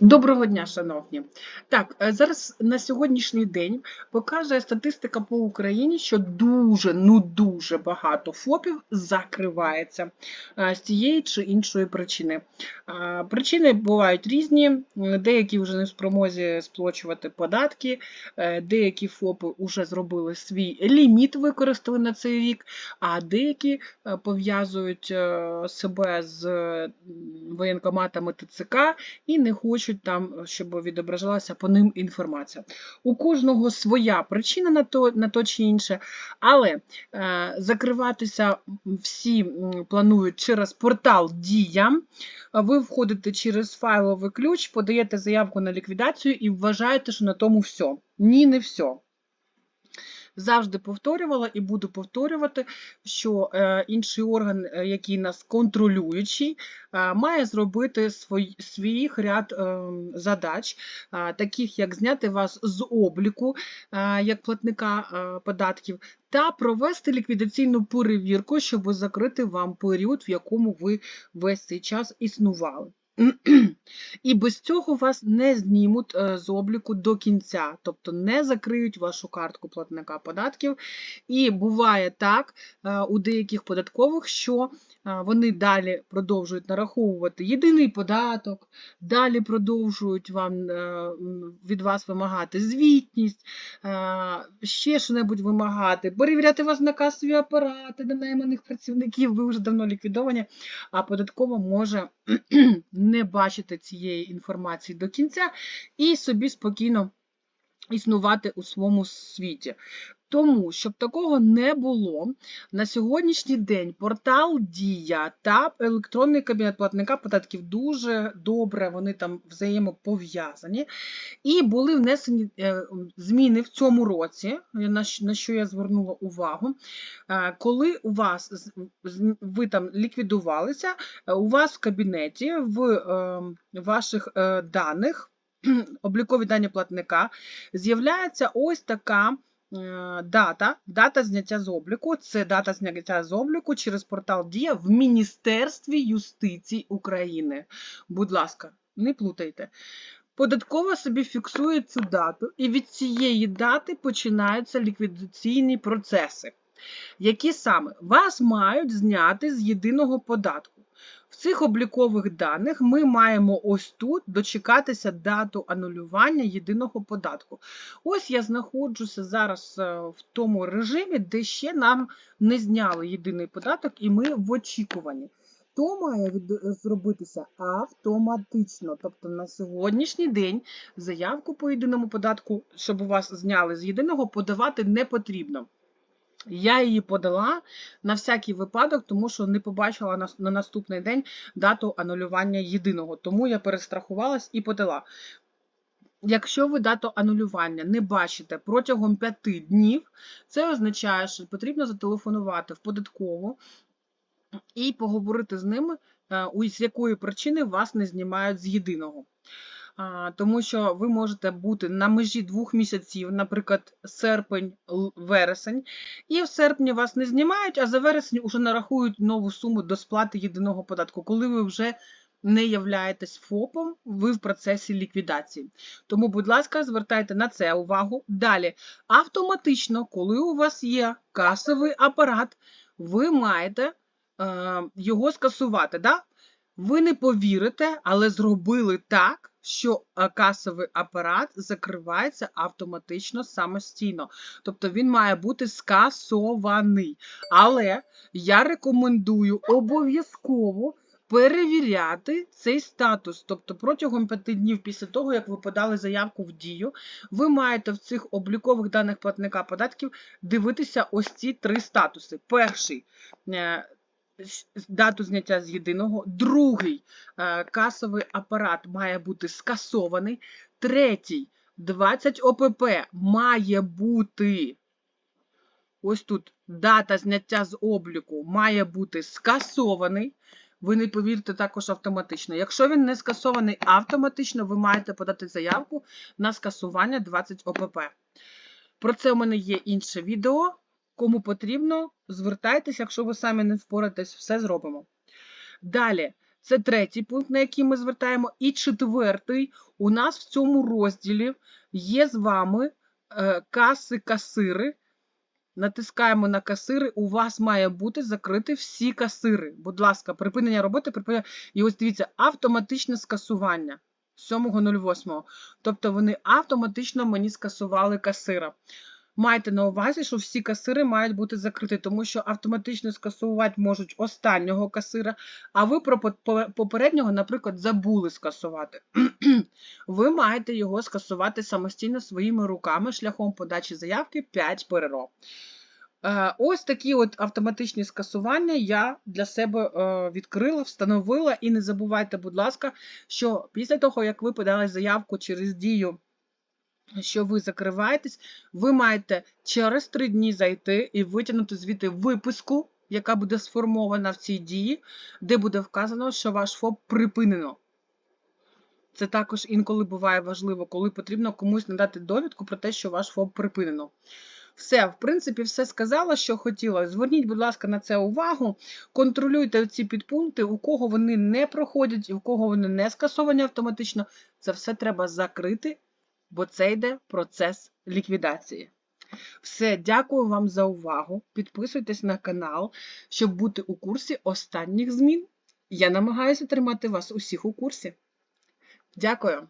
Доброго дня, шановні. Так, е, зараз на сьогоднішній день показує статистика по Україні, що дуже, ну дуже багато ФОПів закривається е, з тієї чи іншої причини. Причини бувають різні, е, деякі вже не в спромозі сплачувати податки, деякі ФОПи вже зробили свій ліміт, використали на цей рік, а деякі пов'язують себе з воєнкоматами ТЦК і не хочуть там, щоб відображалася по ним інформація. У кожного своя причина на то, на то чи інше, але е, закриватися всі планують через портал Дія. Ви входите через файловий ключ, подаєте заявку на ліквідацію і вважаєте, що на тому все. Ні, не все. Завжди повторювала і буду повторювати, що е, інший орган, е, який нас контролюючий, е, має зробити свій, своїх ряд задач, таких як зняти вас з обліку як платника податків, та провести ліквідаційну перевірку, щоб закрити вам період, в якому ви весь цей час існували. І без цього вас не знімуть е, з обліку до кінця, тобто не закриють вашу картку платника податків. І буває так е, у деяких податкових, що е, вони далі продовжують нараховувати єдиний податок, далі продовжують вам від вас вимагати звітність, ще що-небудь вимагати, перевіряти вас на касові апарати, на найманих працівників, ви вже давно ліквідовані, а податкова може не бачити цієї інформації до кінця і собі спокійно існувати у своєму світі. Тому, щоб такого не було, на сьогоднішній день портал Дія та електронний кабінет платника податків дуже добре, вони там взаємопов'язані. І були внесені е, зміни в цьому році, на що я звернула увагу. Е, Коли у вас ви там ліквідувалися, е, у вас в кабінеті в ваших даних, облікові дані платника, з'являється ось така дата, дата зняття з обліку. Це дата зняття з обліку через портал Дія в Міністерстві юстиції України. Будь ласка, не плутайте. Податкова собі фіксує цю дату, і від цієї дати починаються ліквідаційні процеси. Які саме вас мають зняти з єдиного податку. В цих облікових даних ми маємо ось тут дочекатися дату анулювання єдиного податку. Ось я знаходжуся зараз е, в тому режимі, де ще нам не зняли єдиний податок, і ми в очікуванні. То має зробитися автоматично. Тобто на сьогоднішній день заявку по єдиному податку, щоб у вас зняли з єдиного, подавати не потрібно. Я її подала на всякий випадок, тому що не побачила на, на наступний день дату анулювання єдиного. Тому я перестрахувалась і подала. Якщо ви дату анулювання не бачите протягом 5 днів, це означає, що потрібно зателефонувати в податкову і поговорити з ними, е, з якої причини вас не знімають з єдиного. Тому що ви можете бути на межі двох місяців, наприклад, серпень-вересень, і в серпні вас не знімають, а за вересень вже нарахують нову суму до сплати єдиного податку, коли ви вже не являєтесь ФОПом, ви в процесі ліквідації. Тому, будь ласка, звертайте на це увагу. Далі, автоматично, коли у вас є касовий апарат, ви маєте е, його скасувати. Да? Ви не повірите, але зробили так, що е, касовий апарат закривається автоматично самостійно. Тобто він має бути скасований. Але я рекомендую обов'язково перевіряти цей статус. Тобто протягом п'яти днів після того, як ви подали заявку в дію, ви маєте в цих облікових даних платника податків дивитися ось ці три статуси. Перший е, дату зняття з єдиного, другий е, касовий апарат має бути скасований, третій 20 ОПП має бути. Ось тут дата зняття з обліку має бути скасований. Ви не повірите також автоматично. Якщо він не скасований автоматично, ви маєте подати заявку на скасування 20 ОПП. Про це у мене є інше відео. Кому потрібно, звертайтеся, якщо ви самі не впораєтесь, все зробимо. Далі, Це третій пункт, на який ми звертаємо. І четвертий, у нас в цьому розділі є з вами е, каси-касири. Натискаємо на касири, у вас має бути закриті всі касири. Будь ласка, припинення роботи, припинення. І ось дивіться, автоматичне скасування 7.08. Тобто вони автоматично мені скасували касира. Майте на увазі, що всі касири мають бути закриті, тому що автоматично скасувати можуть останнього касира, а ви про попереднього, наприклад, забули скасувати. Ви маєте його скасувати самостійно своїми руками шляхом подачі заявки 5 перероб. Е, Ось такі от автоматичні скасування я для себе е, відкрила, встановила. І не забувайте, будь ласка, що після того, як ви подали заявку через дію, що ви закриваєтесь, ви маєте через три дні зайти і витягнути звідти виписку, яка буде сформована в цій дії, де буде вказано, що ваш ФОП припинено. Це також інколи буває важливо, коли потрібно комусь надати довідку про те, що ваш ФОП припинено. Все, в принципі, все сказала, що хотіла. Зверніть, будь ласка, на це увагу. Контролюйте ці підпункти, у кого вони не проходять і у кого вони не скасовані автоматично. Це все треба закрити, бо це йде процес ліквідації. Все, дякую вам за увагу. Підписуйтесь на канал, щоб бути у курсі останніх змін. Я намагаюся тримати вас усіх у курсі. Дякую.